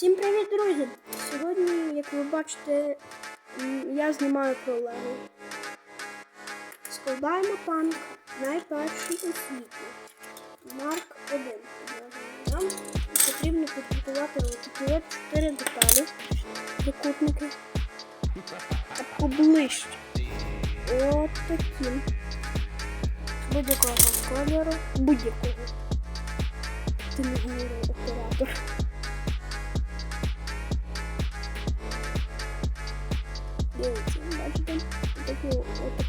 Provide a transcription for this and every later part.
Всім привіт, друзі! Сьогодні, як ви бачите, я знімаю про Лего. Складаємо танк найперший у світі. Марк 1. Нам потрібно підготувати такі от 4 деталі, трикутники. Поближче. От такі. Будь-якого кольору. Будь-якого. Ти не оператор.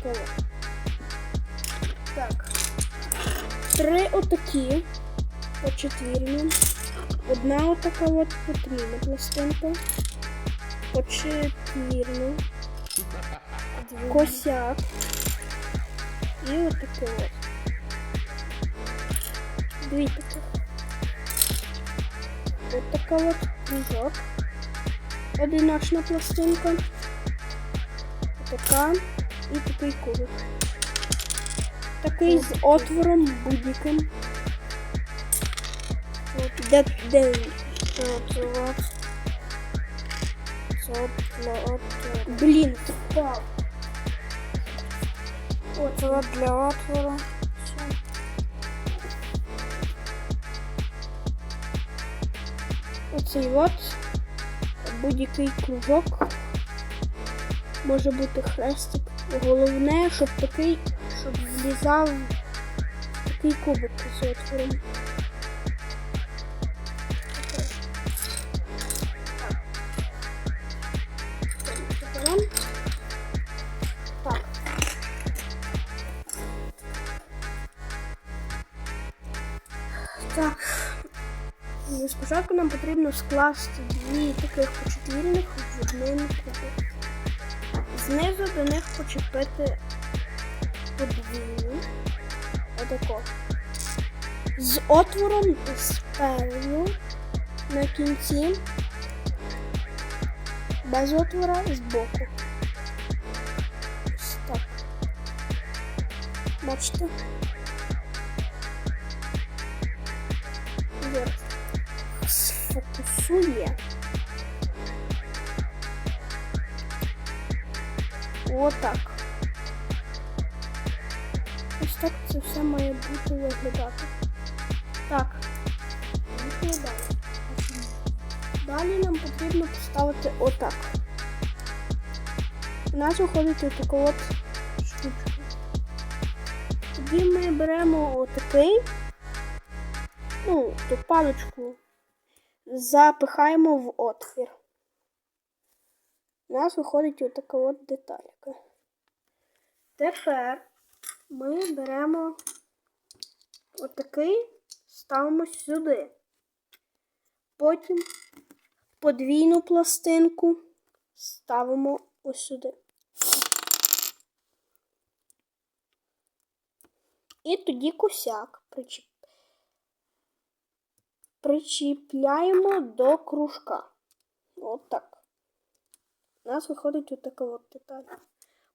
Отаке. Так. Три отакі почетвірні. Одна отака от потрібна пластинка. Почетвірна. Косяк. І отаке от. Дві таких. От така от кружок. Одиночна пластинка така і такий кубик. Такий з отвором будь-яким. От, Де, де він? От, от. Це от, для отвору. Блін, впав. От, от для отвору. Все. Оцей от будь-який кружок може бути хрестик. Головне, щоб такий, щоб влізав такий кубик з отвором. Так. Спочатку нам потрібно скласти дві таких почетвірних в один кубик. Знизу до них почепити подвійну. Отако. З отвором спереду на кінці. Без отвора збоку. Ось так. Бачите? Сфокусує. Отак. Ось так це все має бути виглядати. Так. Поїхали далі. Нам потрібно поставити отак. У нас виходить отака от штучка. Тоді ми беремо отакий, ну, ту паличку, запихаємо в отвір. У нас виходить отака от деталька. Тепер ми беремо отакий, ставимо сюди. Потім подвійну пластинку ставимо ось сюди. І тоді косяк причіп... причіпляємо до кружка. От так. У нас виходить отака от деталь.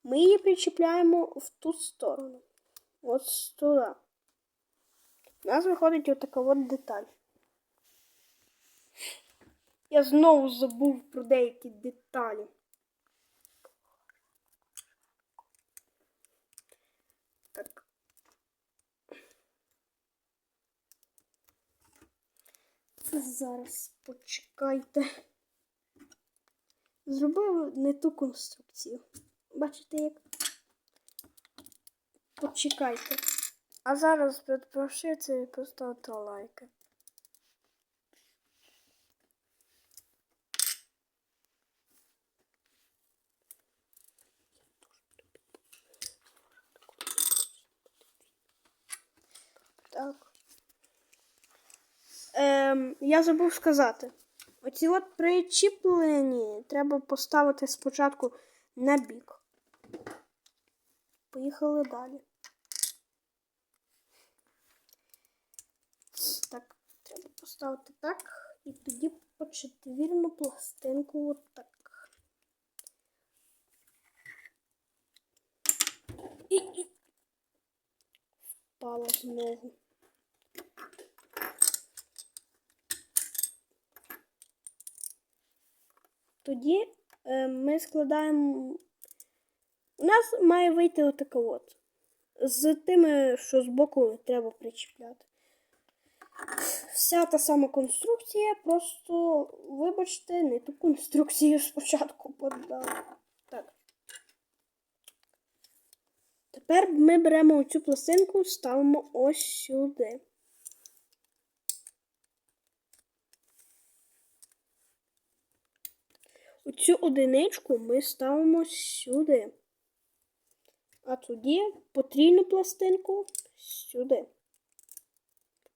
Ми її причіпляємо в ту сторону. От туди. У нас виходить отака от деталь. Я знову забув про деякі деталі. Так. Зараз почекайте. Зробив не ту конструкцію. Бачите як? Почекайте. А зараз підпишіться і поставте лайки. Так. Ем, я забув сказати. Оці от причіплені треба поставити спочатку на бік. Поїхали далі. Так, треба поставити так. І тоді по четвірну пластинку отак. І, і впала знову. Тоді е, ми складаємо. У нас має вийти отака от. З тими, що збоку треба причіпляти. Вся та сама конструкція, просто, вибачте, не ту конструкцію спочатку подав. Так. Тепер ми беремо оцю пластинку, ставимо ось сюди. Оцю одиничку ми ставимо сюди. А тоді потрійну пластинку сюди.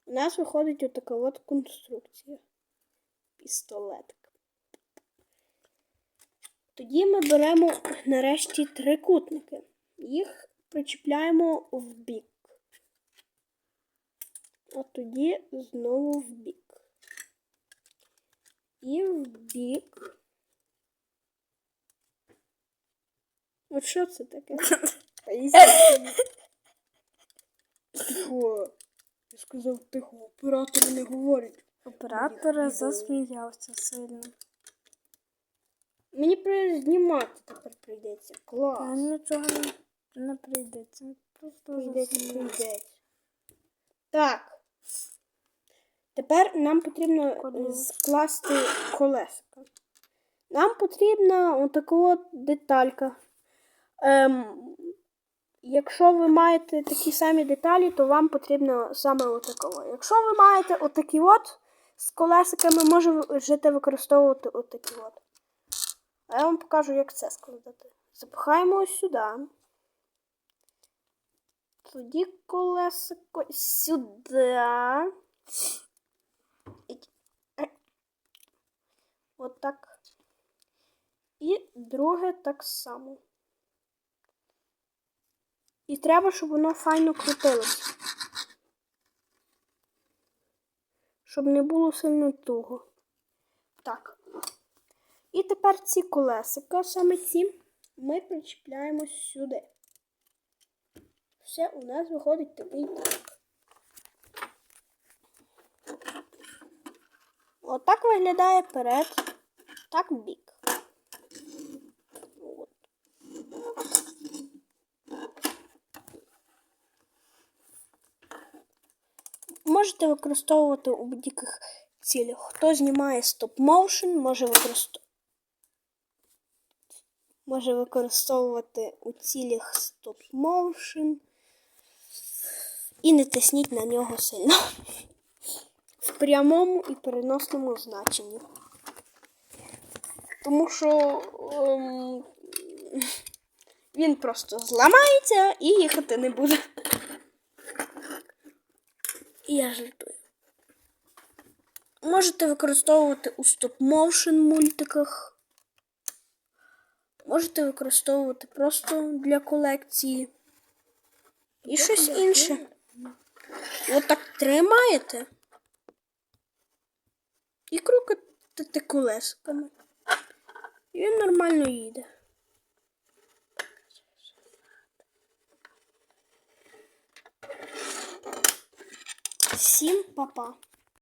У нас виходить отака от конструкція. Пістолетик. Тоді ми беремо нарешті трикутники. Їх причіпляємо в бік. А тоді знову в бік. І в бік. От що це таке? Тихо. Я сказав тихо, оператор не говорить. Оператор засміявся сильно. Мені знімати тепер прийдеться. Та Клас. нічого не, не прийдеться. Просто Прийдеться, прийдеться. Так. Тепер нам потрібно е, Колесо. скласти колесика. Нам потрібна отака от деталька. Ем, якщо ви маєте такі самі деталі, то вам потрібно саме отакого. Якщо ви маєте отакі от з колесиками, можете використовувати отакі от. А я вам покажу, як це складати. Запихаємо ось сюди. Тоді колесико сюди. От так. І друге так само. І треба, щоб воно файно крутилося. Щоб не було сильно туго. Так. І тепер ці колесика, саме ці, ми причіпляємо сюди. Все, у нас виходить такий так. Отак виглядає перед, так бік. От. Можете використовувати у будь-яких цілях. Хто знімає стоп-моушен, може використовувати. Може використовувати у цілях стоп-моушен. І не тисніть на нього сильно. В прямому і переносному значенні. Тому що ем, він просто зламається і їхати не буде. Я жартую. Можете використовувати у стоп-моушен мультиках. Можете використовувати просто для колекції. І щось інше. От тримаєте. І крутите колесиками. І він нормально їде. Всім па-па.